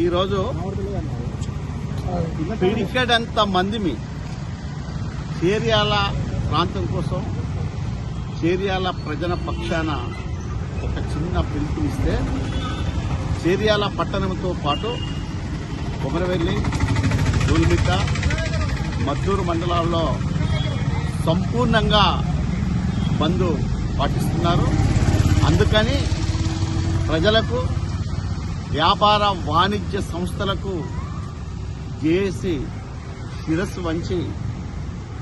ఈరోజు అంత మందిమి చేరియాల ప్రాంతం కోసం చేరియాల ప్రజల పక్షాన ఒక చిన్న పిలుపునిస్తే చేరియాల పట్టణంతో పాటు కొమరవెల్లి దూల్మిట్ట మద్దూరు మండలాల్లో సంపూర్ణంగా బంద్ పాటిస్తున్నారు. అందుకని ప్రజలకు వ్యాపార వాణిజ్య సంస్థలకు జేఏసీ శిరస్సు వంచి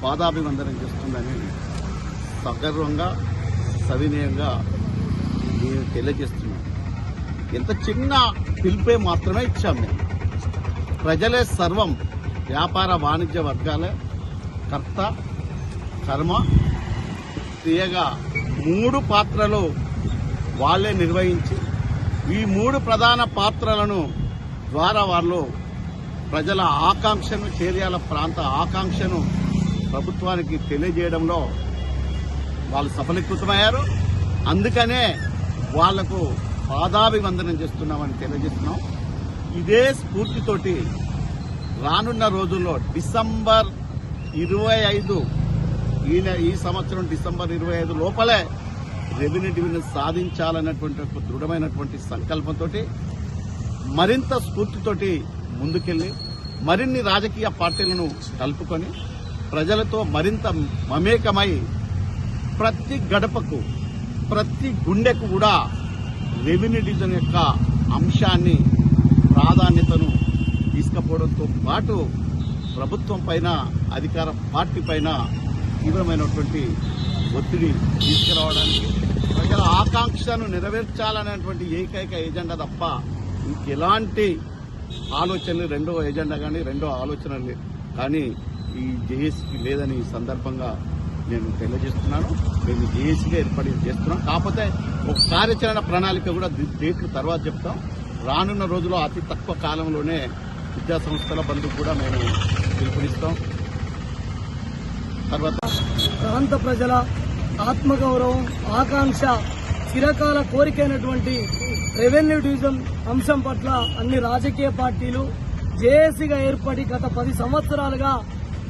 పాదాభివందనం చేస్తుందని సగర్వంగా సవినయంగా నేను తెలియజేస్తున్నాను. ఎంత చిన్న పిలిపే మాత్రమే ఇచ్చాం మేము. ప్రజలే సర్వం వ్యాపార వాణిజ్య వర్గాలే. కర్త కర్మ క్రియగా మూడు పాత్రలు వాళ్ళే నిర్వహించి ఈ మూడు ప్రధాన పాత్రలను ద్వారా వాళ్ళు ప్రజల ఆకాంక్షను చేర్యాల ప్రాంత ఆకాంక్షను ప్రభుత్వానికి తెలియజేయడంలో వాళ్ళు సఫలీకృతమయ్యారు. అందుకనే వాళ్ళకు పాదాభివందనం చేస్తున్నామని తెలియజేస్తున్నాం. ఇదే స్ఫూర్తితోటి రానున్న రోజుల్లో డిసెంబర్ ఇరవై ఐదు ఈ ఈ సంవత్సరం డిసెంబర్ ఇరవై ఐదు లోపలే రెవెన్యూ డివిజన్ సాధించాలన్నటువంటి ఒక దృఢమైనటువంటి సంకల్పంతో మరింత స్ఫూర్తితోటి ముందుకెళ్ళి మరిన్ని రాజకీయ పార్టీలను కలుపుకొని ప్రజలతో మరింత మమేకమై ప్రతి గడపకు ప్రతి గుండెకు కూడా రెవెన్యూ డివిజన్ యొక్క అంశాన్ని ప్రాధాన్యతను తీసుకుపోవడంతో పాటు ప్రభుత్వం పైన అధికార పార్టీ పైన తీవ్రమైనటువంటి ఒత్తిడి తీసుకురావడానికి ప్రజల ఆకాంక్షను నెరవేర్చాలనేటువంటి ఏకైక ఎజెండా తప్ప ఇంకెలాంటి ఆలోచనలు రెండో ఎజెండా కానీ రెండో ఆలోచనలు కానీ ఈ జేఏసీకి లేదని ఈ సందర్భంగా నేను తెలియజేస్తున్నాను. మేము జేఏసీగా ఏర్పాటు చేస్తున్నాం. కాకపోతే ఒక కార్యాచరణ ప్రణాళిక కూడా డేట్లు తర్వాత చెప్తాం. రానున్న రోజుల్లో అతి తక్కువ కాలంలోనే విద్యా సంస్థల బంధుకు కూడా మేము పిలుపునిస్తాం. తర్వాత ప్రాంత ప్రజల ఆత్మగౌరవం ఆకాంక్ష చిరకాల కోరికైనటువంటి రెవెన్యూ డివిజన్ అంశం పట్ల అన్ని రాజకీయ పార్టీలు జేఏసీగా ఏర్పడి గత పది సంవత్సరాలుగా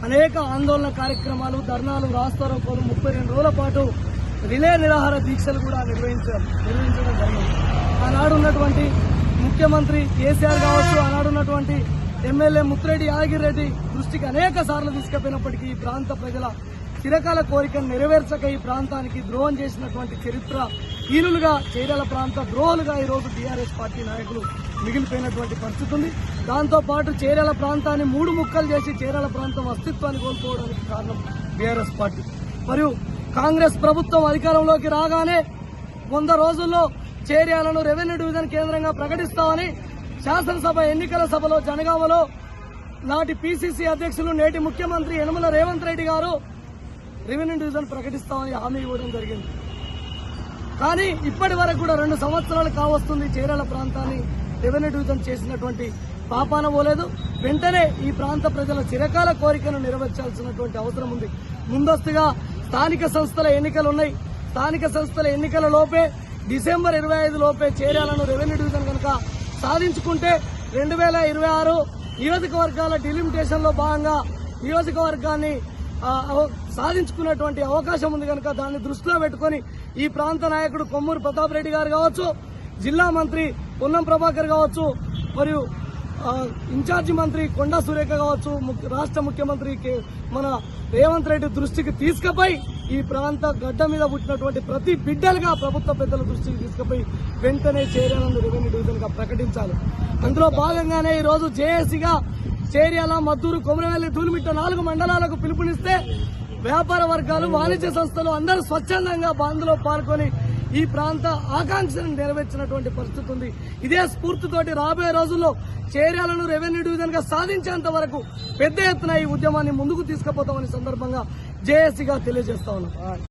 అనేక ఆందోళన కార్యక్రమాలు ధర్నాలు రాస్తారోకోలు ముప్పై రెండు రోజుల పాటు రిలే నిరాహార దీక్షలు కూడా నిర్వహించారు నిర్వహించడం జరిగింది. ఆనాడు ఉన్నటువంటి ముఖ్యమంత్రి కేసీఆర్ కావచ్చు ఆనాడు ఉన్నటువంటి ఎమ్మెల్యే ముత్తిరెడ్డి యాదగిరెడ్డి దృష్టికి అనేక సార్లు తీసుకుపోయినప్పటికీ ఈ ప్రాంత ప్రజల చిరకాల కోరికను నెరవేర్చక ఈ ప్రాంతానికి ద్రోహం చేసినటువంటి చరిత్ర హీనులుగా చీరల ప్రాంత ద్రోహులుగా ఈ రోజు టీఆర్ఎస్ పార్టీ నాయకులు మిగిలిపోయినటువంటి పరిస్థితి ఉంది. దాంతో పాటు ప్రాంతాన్ని మూడు ముక్కలు చేసి చేరల ప్రాంతం అస్తిత్వాన్ని కోల్పోవడానికి కారణం బీఆర్ఎస్ పార్టీ. మరియు కాంగ్రెస్ ప్రభుత్వం అధికారంలోకి రాగానే వంద రోజుల్లో చేర్యాలను రెవెన్యూ డివిజన్ కేంద్రంగా ప్రకటిస్తామని శాసనసభ ఎన్నికల సభలో జనగామలో నాటి పీసీసీ అధ్యక్షులు నేటి ముఖ్యమంత్రి యనమల రేవంత్ రెడ్డి గారు రెవెన్యూ డివిజన్ ప్రకటిస్తామని హామీ ఇవ్వడం జరిగింది. కానీ ఇప్పటి వరకు కూడా రెండు సంవత్సరాలు కావస్తుంది చీరాల ప్రాంతాన్ని రెవెన్యూ డివిజన్ చేసినటువంటి పాపాన పోలేదు. వెంటనే ఈ ప్రాంత ప్రజల చిరకాల కోరికను నెరవేర్చాల్సినటువంటి అవసరం ఉంది. ముందస్తుగా స్థానిక సంస్థల ఎన్నికలు ఉన్నాయి. స్థానిక సంస్థల ఎన్నికల లోపే డిసెంబర్ ఇరవై ఐదు లోపే చేరాలను రెవెన్యూ డివిజన్ కనుక సాధించుకుంటే రెండు వేల ఇరవై ఆరు నియోజకవర్గాల డిలిమిటేషన్లో భాగంగా నియోజకవర్గాన్ని సాధించుకున్నటువంటి అవకాశం ఉంది కనుక దాన్ని దృష్టిలో పెట్టుకొని ఈ ప్రాంత నాయకుడు కొమ్మూరు ప్రతాప్ రెడ్డి గారు కావచ్చు జిల్లా మంత్రి పొన్నం ప్రభాకర్ కావచ్చు మరియు ఇన్ఛార్జి మంత్రి కొండా సురేఖ కావచ్చు రాష్ట్ర ముఖ్యమంత్రి కే- మన రేవంత్ రెడ్డి దృష్టికి తీసుకుపోయి ఈ ప్రాంత గడ్డ మీద పుట్టినటువంటి ప్రతి బిడ్డలుగా ప్రభుత్వ పెద్దల దృష్టికి తీసుకుపోయి వెంటనే చేరాలని రెవెన్యూ డివిజన్గా ప్రకటించాలి. అందులో భాగంగానే ఈ రోజు జేఏసీగా చేర్యాల మద్దూరు కొమరవెల్లి తూలిమిట్ట నాలుగు మండలాలకు పిలుపునిస్తే వ్యాపార వర్గాలు వాణిజ్య సంస్థలు అందరూ స్వచ్ఛందంగా బంద్లో పాల్గొని ఈ ప్రాంత ఆకాంక్షను నెరవేర్చినటువంటి పరిస్థితి ఉంది. ఇదే స్ఫూర్తితోటి రాబోయే రోజుల్లో చేర్యాలను రెవెన్యూ డివిజన్గా సాధించేంత వరకు పెద్ద ఎత్తున ఈ ఉద్యమాన్ని ముందుకు తీసుకుపోతామని సందర్భంగా జేఏసీగా తెలియజేస్తా ఉన్నాం.